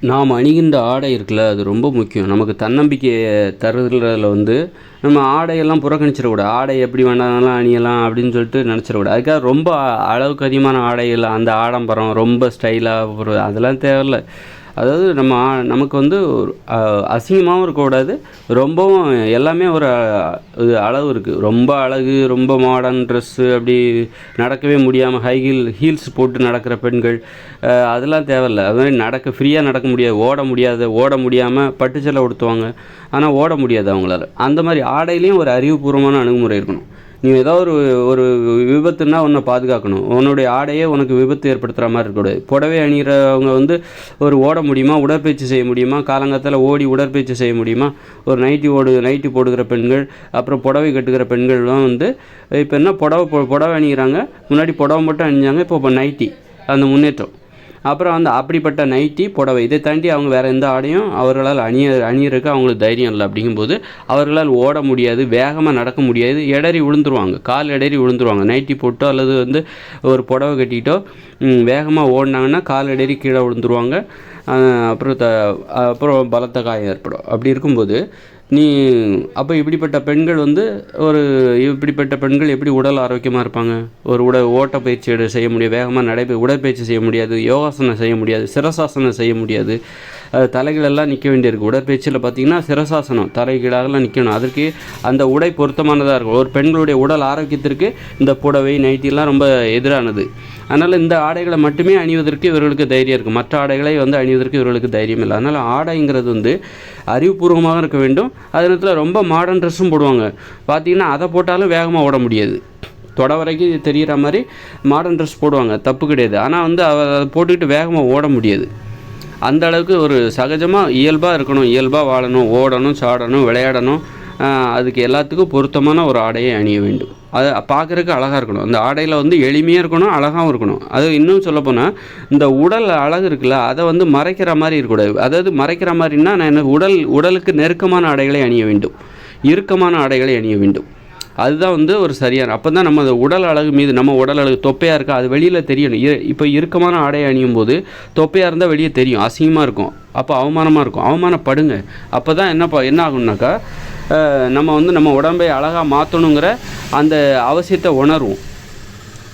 நாம் அணிகின்ற ஆடை இருக்குல்ல அது ரொம்ப முக்கியம். நமக்கு தன்னம்பிக்கையை தருதுல வந்து நம்ம ஆடையெல்லாம் புறக்கணிச்சிடக்கூடாது. ஆடை எப்படி வேணாலும் அணியலாம் அப்படின்னு சொல்லிட்டு நினச்சிடக்கூடாது. அதுக்காக ரொம்ப அளவுக்கு அதிகமான ஆடைகள் அந்த ஆடம்பரம் ரொம்ப ஸ்டைலாக ஒரு அதெல்லாம் தேவையில்லை. அதாவது நம்ம நமக்கு வந்து அசிங்கமாகவும் இருக்கக்கூடாது ரொம்பவும் எல்லாமே ஒரு இது அளவு இருக்குது ரொம்ப அழகு ரொம்ப மாடர்ன் ட்ரெஸ்ஸு அப்படி நடக்கவே முடியாமல் ஹை ஹீல் ஹீல்ஸ் போட்டு நடக்கிற பெண்கள் அதெல்லாம் தேவையில்ல. அது மாதிரி நடக்க ஃப்ரீயாக நடக்க முடியாது. ஓட முடியாது. ஓட முடியாமல் பட்டுச்சலை உடுத்துவாங்க. ஆனால் ஓட முடியாது அவங்களால. அந்த மாதிரி ஆடையிலையும் ஒரு அறிவுபூர்வமான அணுகுமுறை இருக்கணும். நீ ஏதோ ஒரு ஒரு விபத்துன்னா உன்னை பாதுகாக்கணும். உன்னுடைய ஆடையே உனக்கு விபத்து ஏற்படுத்துகிற மாதிரி இருக்கக்கூடாது. புடவை அணிகிறவங்க வந்து ஒரு ஓட முடியுமா? உடற்பயிற்சி செய்ய முடியுமா? காலங்காலத்தில் ஓடி உடற்பயிற்சி செய்ய முடியுமா? ஒரு நைட்டி ஓடு நைட்டி போடுகிற பெண்கள் அப்புறம் புடவை கட்டுகிற பெண்கள்லாம் வந்து இப்போ என்ன புடவை புடவை அணிகிறாங்க முன்னாடி புடவை மட்டும் அணிஞ்சாங்க இப்போ இப்போ நைட்டி. அந்த முன்னேற்றம். அப்புறம் வந்து அப்படிப்பட்ட நைட்டி புடவை இதை தாண்டி அவங்க வேறு எந்த ஆடையும் அவர்களால் அணிய அணியறதுக்கு அவங்களுக்கு தைரியம் இல்லை. அப்படிங்கும்போது அவர்களால் ஓட முடியாது வேகமாக நடக்க முடியாது இடறி விழுந்துருவாங்க. கால் இடறி விழுந்துருவாங்க. நைட்டி போட்டோ அல்லது வந்து ஒரு புடவை கட்டிட்டோ வேகமாக ஓடினாங்கன்னா கால் இடறி கீழே விழுந்துருவாங்க. அப்புறம் த அப்புறம் பலத்த காயம் ஏற்படும். அப்படி இருக்கும்போது நீ அப்போ இப்படிப்பட்ட பெண்கள் வந்து ஒரு இப்படிப்பட்ட பெண்கள் எப்படி உடல் ஆரோக்கியமாக இருப்பாங்க? ஒரு உட ஓட்ட பயிற்சி செய்ய முடியாது. வேகமாக நடைபெ உடற்பயிற்சி செய்ய முடியாது. யோகாசனம் செய்ய முடியாது. சிரசாசனம் செய்ய முடியாது. தலைகளெல்லாம் நிற்க வேண்டியிருக்கு. உடற்பயிற்சியில் பார்த்தீங்கன்னா சிரசாசனம் தலைகீழாகலாம் நிற்கணும் அதற்கு அந்த உடை பொருத்தமானதாக இருக்கும். ஒரு பெண்களுடைய உடல் ஆரோக்கியத்திற்கு இந்த புடவை நைட்டிலாம் ரொம்ப எதிரானது. அதனால் இந்த ஆடைகளை மட்டுமே அணிவதற்கு இவர்களுக்கு தைரியம் இருக்குது மற்ற ஆடைகளை வந்து அணிவதற்கு இவர்களுக்கு தைரியம் இல்லை. அதனால் ஆடைங்கிறது வந்து அறிவுபூர்வமாக இருக்க வேண்டும். அதே நேரத்தில் ரொம்ப மாடர்ன் ட்ரெஸ்ஸும் போடுவாங்க. பார்த்தீங்கன்னா அதை போட்டாலும் வேகமாக ஓட முடியாது. தொட வரைக்கும் தெரிகிற மாதிரி மாடர்ன் ட்ரெஸ் போடுவாங்க. தப்பு கிடையாது. ஆனால் வந்து அதை போட்டுக்கிட்டு வேகமாக ஓட முடியாது. அந்த அளவுக்கு ஒரு சகஜமாக இயல்பாக இருக்கணும் இயல்பாக வாழணும் ஓடணும் சாடணும் விளையாடணும். அதுக்கு எல்லாத்துக்கும் பொருத்தமான ஒரு ஆடையை அணிய வேண்டும். அது பார்க்குறதுக்கு அழகாக இருக்கணும். அந்த ஆடையில் வந்து எளிமையாக இருக்கணும் அழகாகவும் இருக்கணும். அது இன்னும் சொல்லப்போனால் இந்த உடல் அழகு இருக்குல்ல அதை வந்து மறைக்கிற மாதிரி இருக்கக்கூடாது. அதாவது மறைக்கிற மாதிரின்னா நான் எனக்கு உடல் உடலுக்கு நெருக்கமான ஆடைகளை அணிய வேண்டும். இறுக்கமான ஆடைகளை அணிய வேண்டும். அதுதான் வந்து ஒரு சரியான அப்போ தான் நம்ம உடல் அழகு மீது நம்ம உடல் அழகு தொப்பையாக இருக்கா? அது வெளியில் தெரியணும். இப்போ இறுக்கமான ஆடை அணியும் போது தொப்பையாக இருந்தால் வெளியே தெரியும். அசிங்கமாக இருக்கும். அப்போ அவமானமாக இருக்கும். அவமானப்படுங்க. அப்போ தான் என்ன ப- என்ன ஆகும்னாக்கா நம்ம வந்து நம்ம உடம்பை அழகாக மாற்றணுங்கிற அந்த அவசியத்தை உணர்வோம்.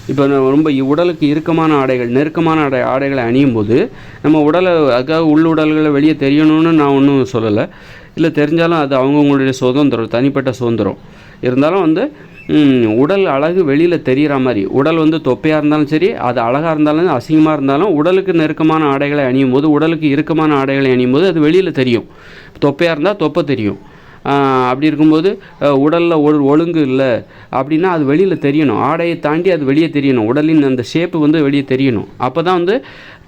இப்போ ரொம்ப உடலுக்கு இறுக்கமான ஆடைகள் நெருக்கமான ஆடை ஆடைகளை அணியும் போது நம்ம உடலை அதுக்காக உள்ளுடல்களை வெளியே தெரியணும்னு நான் ஒன்றும் சொல்லலை. இல்லை தெரிஞ்சாலும் அது அவங்கவுங்களுடைய சுதந்திரம் தனிப்பட்ட சுதந்திரம். இருந்தாலும் வந்து உடல் அழகு வெளியில் தெரிகிற மாதிரி உடல் வந்து தொப்பையாக இருந்தாலும் சரி அது அழகாக இருந்தாலும் அசிங்கமாக இருந்தாலும் உடலுக்கு நெருக்கமான ஆடைகளை அணியும் போது உடலுக்கு இறுக்கமான ஆடைகளை அணியும் போது அது வெளியில் தெரியும். தொப்பையாக இருந்தால் தொப்பை தெரியும். அப்படி இருக்கும்போது உடலில் ஒரு ஒழுங்கு இல்லை. அப்படின்னா அது வெளியில் தெரியணும். ஆடையை தாண்டி அது வெளியே தெரியணும். உடலின் அந்த ஷேப்பு வந்து வெளியே தெரியணும். அப்போ தான் வந்து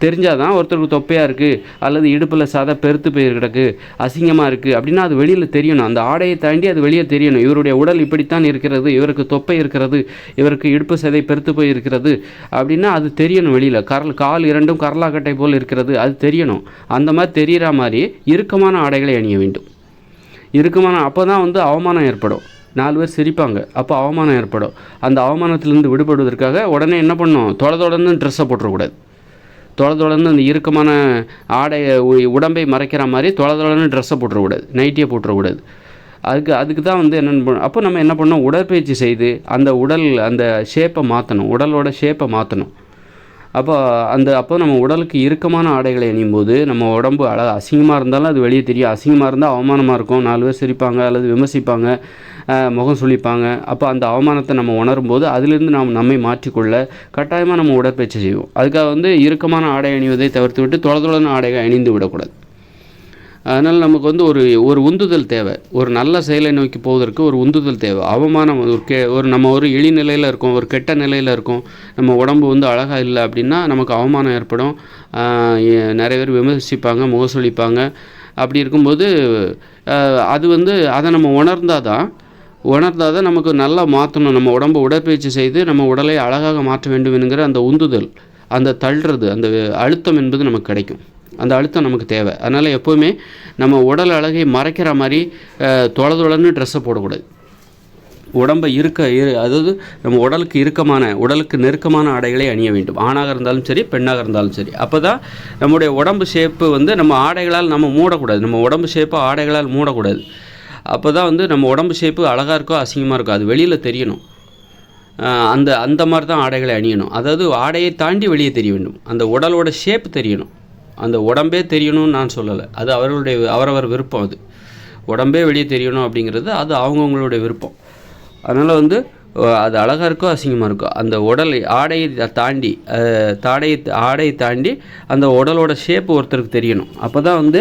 தெரிஞ்சால் தான் ஒருத்தருக்கு தொப்பையாக இருக்குது அல்லது இடுப்பில் சதை பெருத்து போய் கிடக்கு அசிங்கமாக இருக்குது அப்படின்னா அது வெளியில் தெரியணும். அந்த ஆடையை தாண்டி அது வெளியே தெரியணும். இவருடைய உடல் இப்படித்தான் இருக்கிறது. இவருக்கு தொப்பை இருக்கிறது. இவருக்கு இடுப்பு சதை பெருத்து போய் இருக்கிறது. அப்படின்னா அது தெரியணும் வெளியில். கரல் கால் இரண்டும் கரலாக்கட்டை போல் இருக்கிறது. அது தெரியணும். அந்த மாதிரி தெரிகிற மாதிரி இறுக்கமான ஆடைகளை அணிய வேண்டும். இருக்குமானம் அப்போ தான் வந்து அவமானம் ஏற்படும். நாலு பேர் சிரிப்பாங்க. அப்போ அவமானம் ஏற்படும். அந்த அவமானத்திலேருந்து விடுபடுவதற்காக உடனே என்ன பண்ணணும் தொலை தொடர்ந்து ட்ரெஸ்ஸை போட்டுறக்கூடாது. தொலை தொடர்ந்து அந்த இறுக்கமான ஆடையை உ- உடம்பை மறைக்கிற மாதிரி தொலை தொடர்ந்து ட்ரெஸ்ஸை போட்டுறக்கூடாது. நைட்டியை போட்டுறக்கூடாது. அதுக்கு அதுக்கு தான் வந்து என்னென்னு பண்ண அப்போ நம்ம என்ன பண்ணோம் உடற்பயிற்சி செய்து அந்த உடல் அந்த ஷேப்பை மாற்றணும் உடலோட ஷேப்பை மாற்றணும் அப்போ அந்த அப்போ நம்ம உடலுக்கு இறுக்கமான ஆடைகளை அணியும் போது நம்ம உடம்பு அழ அசிங்கமாக இருந்தாலும் அது வெளியே தெரியும். அசிங்கமாக இருந்தால் அவமானமாக இருக்கும். நாலு பேர் சிரிப்பாங்க அல்லது விமர்சிப்பாங்க. முகம் சுழிப்பாங்க. அப்போ அந்த அவமானத்தை நம்ம உணரும்போது அதிலிருந்து நாம் நம்மை மாற்றிக்கொள்ள கட்டாயமாக நம்ம உடற்பயிற்சி செய்வோம். அதுக்காக வந்து இறுக்கமான ஆடை அணிவதை தவிர்த்து விட்டு தொலை தொலைன்னு ஆடைகளை அணிந்து விடக்கூடாது. அதனால் நமக்கு வந்து ஒரு ஒரு உந்துதல் தேவை. ஒரு நல்ல செயலை நோக்கி போவதற்கு ஒரு உந்துதல் தேவை. அவமானம் ஒரு கே ஒரு நம்ம ஒரு இழிநிலையில் இருக்கோம் ஒரு கெட்ட நிலையில் இருக்கோம் நம்ம உடம்பு வந்து அழகாக இல்லை அப்படின்னா நமக்கு அவமானம் ஏற்படும். நிறைய பேர் விமர்சிப்பாங்க முகசொலிப்பாங்க. அப்படி இருக்கும்போது அது வந்து அதை நம்ம உணர்ந்தால் தான் உணர்ந்தால் தான் நமக்கு நல்லா மாற்றணும். நம்ம உடம்பு உடற்பயிற்சி செய்து நம்ம உடலை அழகாக மாற்ற வேண்டும் என்கிற அந்த உந்துதல் அந்த தள்ளுறது அந்த அழுத்தம் என்பது நமக்கு கிடைக்கும். அந்த அழுத்தம் நமக்கு தேவை. அதனால் எப்போவுமே நம்ம உடல் அழகை மறைக்கிற மாதிரி தொலை தொலைன்னு ட்ரெஸ்ஸை போடக்கூடாது. உடம்பை இருக்க இரு அதாவது நம்ம உடலுக்கு இறுக்கமான உடலுக்கு நெருக்கமான ஆடைகளை அணிய வேண்டும். ஆணாக இருந்தாலும் சரி பெண்ணாக இருந்தாலும் சரி. அப்போ தான் நம்முடைய உடம்பு ஷேப்பு வந்து நம்ம ஆடைகளால் நம்ம மூடக்கூடாது. நம்ம உடம்பு ஷேப்பை ஆடைகளால் மூடக்கூடாது. அப்போ தான் வந்து நம்ம உடம்பு ஷேப்பு அழகாக இருக்கோ அசிங்கமாக இருக்கோ அது வெளியில் தெரியணும். அந்த அந்த மாதிரி தான் ஆடைகளை அணியணும். அதாவது ஆடையை தாண்டி வெளியே தெரிய வேண்டும். அந்த உடலோட ஷேப் தெரியணும். அந்த உடம்பே தெரியணும்னு நான் சொல்லலை. அது அவர்களுடைய அவரவர் விருப்பம் அது. உடம்பே வெளியே தெரியணும் அப்படிங்கிறது அது அவங்கவுங்களுடைய விருப்பம். அதனால் வந்து அது அழகாக இருக்கோ அசிங்கமாக இருக்கோ அந்த உடல் ஆடையை தாண்டி தாடையை ஆடையை தாண்டி அந்த உடலோட ஷேப் ஒருத்தருக்கு தெரியணும். அப்போ தான் வந்து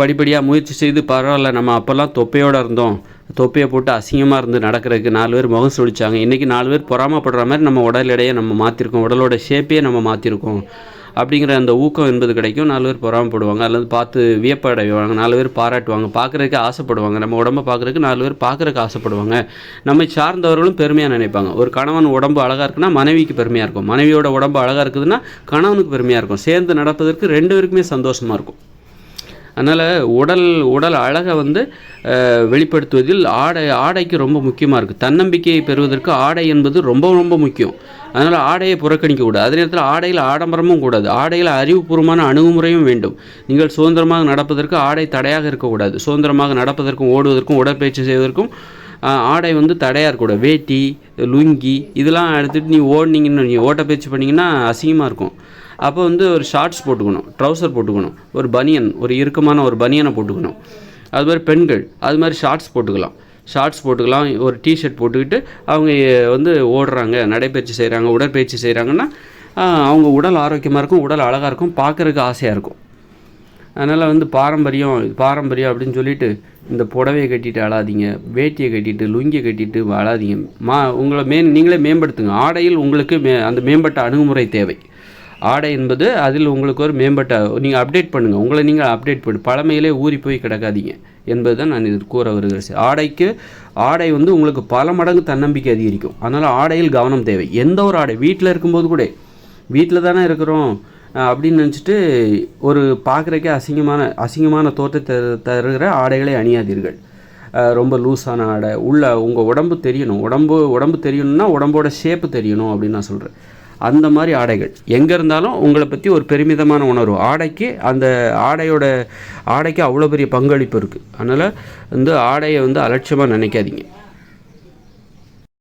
படிப்படியாக முயற்சி செய்து பரவாயில்ல நம்ம அப்போல்லாம் தொப்பையோடு இருந்தோம். தொப்பையை போட்டு அசிங்கமாக இருந்து நடக்கிறதுக்கு நாலு பேர் முகம் சொல்லிச்சாங்க இன்றைக்கி நாலு பேர் பொறாமப்படுற மாதிரி நம்ம உடல் எடையை நம்ம மாற்றிருக்கோம் உடலோட ஷேப்பையே நம்ம மாற்றிருக்கோம் அப்படிங்கிற அந்த ஊக்கம் என்பது கிடைக்கும். நாலு பேர் பொறாமப்படுவாங்க. அல்லது பார்த்து வியப்படைவாங்க. நாலு பேர் பாராட்டுவாங்க. பார்க்குறதுக்கு ஆசைப்படுவாங்க. நம்ம உடம்ப பார்க்குறதுக்கு நாலு பேர் பார்க்குறதுக்கு ஆசைப்படுவாங்க. நம்மை சார்ந்தவர்களும் பெருமையாக நினைப்பாங்க. ஒரு கணவன் உடம்பு அழகாக இருக்குன்னா மனைவிக்கு பெருமையாக இருக்கும். மனைவியோட உடம்பு அழகாக இருக்குதுன்னா கணவனுக்கு பெருமையாக இருக்கும். சேர்ந்து நடப்பதற்கு ரெண்டு பேருக்குமே சந்தோஷமாக இருக்கும். அதனால் உடல் உடல் அழகை வந்து வெளிப்படுத்துவதில் ஆடை ஆடைக்கு ரொம்ப முக்கியமாக இருக்குது தன்னம்பிக்கையை பெறுவதற்கு ஆடை என்பது ரொம்ப ரொம்ப முக்கியம். அதனால் ஆடையை புறக்கணிக்க கூடாது. அதே நேரத்தில் ஆடையில் ஆடம்பரமும் கூடாது. ஆடையில் அறிவுபூர்வமான அணுகுமுறையும் வேண்டும். நீங்கள் சுதந்திரமாக நடப்பதற்கு ஆடை தடையாக இருக்கக்கூடாது. சுதந்திரமாக நடப்பதற்கும் ஓடுவதற்கும் உடற்பயிற்சி செய்வதற்கும் ஆடை வந்து தடையாக இருக்கக்கூடாது வேட்டி லுங்கி இதெல்லாம் எடுத்துகிட்டு நீ ஓடினீங்கன்னு நீ ஓட்டப்பயிற்சி பண்ணிங்கன்னா அசிங்கமாக இருக்கும். அப்போ வந்து ஒரு ஷார்ட்ஸ் போட்டுக்கணும் ட்ரௌசர் போட்டுக்கணும் ஒரு பனியன் ஒரு இறுக்கமான ஒரு பனியனை போட்டுக்கணும். அது மாதிரி பெண்கள் அது மாதிரி ஷார்ட்ஸ் போட்டுக்கலாம். ஷார்ட்ஸ் போட்டுக்கலாம் ஒரு டிஷர்ட் போட்டுக்கிட்டு அவங்க வந்து ஓடுறாங்க நடைப்பயிற்சி செய்கிறாங்க உடற்பயிற்சி செய்கிறாங்கன்னா அவங்க உடல் ஆரோக்கியமாக இருக்கும் உடல் அழகாக இருக்கும் பார்க்குறதுக்கு ஆசையாக இருக்கும். அதனால் வந்து பாரம்பரியம் இது பாரம்பரியம் அப்படின்னு சொல்லிட்டு இந்த புடவையை கட்டிட்டு அழாதீங்க வேட்டியை கட்டிட்டு லுங்கியை கட்டிட்டு அழாதீங்க. மா உங்களை மே நீங்களே மேம்படுத்துங்க. ஆடையில் உங்களுக்கு மே அந்த மேம்பட்ட அணுகுமுறை தேவை. ஆடை என்பது அதில் உங்களுக்கு ஒரு மேம்பட்ட நீங்கள் அப்டேட் பண்ணுங்கள் உங்களை நீங்கள் அப்டேட் பண்ணு. பழமையிலே ஊறி போய் கிடக்காதீங்க என்பது தான் நான் இது கூற வருகிறேன் ஆடைக்கு ஆடை வந்து உங்களுக்கு பல மடங்கு தன்னம்பிக்கை அதிகரிக்கும். அதனால் ஆடையில் கவனம் தேவை. எந்த ஒரு ஆடை வீட்டில் இருக்கும்போது கூட வீட்டில் தானே இருக்கிறோம். அப்படின்னு நினச்சிட்டு ஒரு பார்க்குறக்கே அசிங்கமான அசிங்கமான தோற்றத்தை தருகிற ஆடைகளை அணியாதீர்கள். ரொம்ப லூஸான ஆடை. உள்ள உங்கள் உடம்பு தெரியணும். உடம்பு உடம்பு தெரியணும்னா உடம்போட ஷேப்பு தெரியணும் அப்படின்னு நான் சொல்கிறேன் அந்த மாதிரி ஆடைகள். எங்கே இருந்தாலும் உங்களை பற்றி ஒரு பெருமிதமான உணர்வு. ஆடைக்கு அந்த ஆடையோட ஆடைக்கு அவ்வளோ பெரிய பங்களிப்பு இருக்குது அதனால் வந்து ஆடையை வந்து அலட்சியமாக நினைக்காதீங்க.